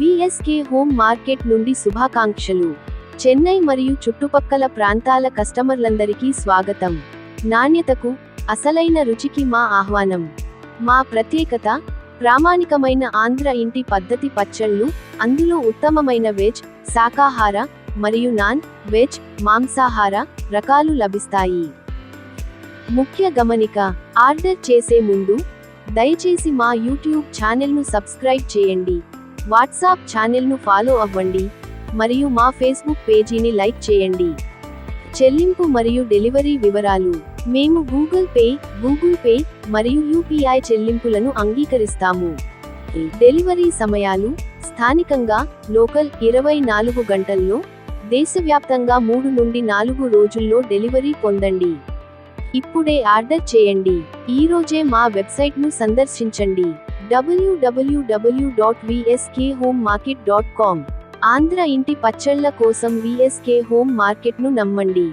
VSK home market నుండి శుభాకాంక్షలు. చెన్నై మరియు చుట్టుపక్కల ప్రాంతాల కస్టమర్లందరికీ స్వాగతం. నాణ్యతకు అసలైన రుచికి మా ఆహ్వానం. మా ప్రత్యేకత ప్రామాణికమైన ఆంధ్ర ఇంటి పద్ధతి పచ్చళ్ళు అందులో ఉత్తమమైన వెజ్ శాకాహార మరియు నాన్ వెజ్ మాంసాహార రకాలు లభిస్తాయి. ముఖ్య గమనిక ఆర్డర్ చేసే ముందు దయచేసి మా యూట్యూబ్ ఛానల్ను సబ్స్క్రైబ్ చేయండి. వాట్సాప్ ఛానల్ను ఫాలో అవ్వండి మరియు మా ఫేస్బుక్ పేజీని లైక్ చేయండి. చెల్లింపు మరియు డెలివరీ వివరాలు. మేము గూగుల్ పే గూగుల్ పే మరియు యూపీఐ చెల్లింపులను అంగీకరిస్తాము. డెలివరీ సమయాలు స్థానికంగా లోకల్ ఇరవై నాలుగు గంటల్లో దేశవ్యాప్తంగా మూడు నుండి నాలుగు రోజుల్లో డెలివరీ పొందండి. ఇప్పుడే ఆర్డర్ చేయండి. ఈరోజే మా వెబ్సైట్ను సందర్శించండి. W W W dot VSK home market dot com Andhra ఇంటి పచ్చళ్ళ కోసం విఎస్కే హోమ్ మార్కెట్ను నమ్మండి.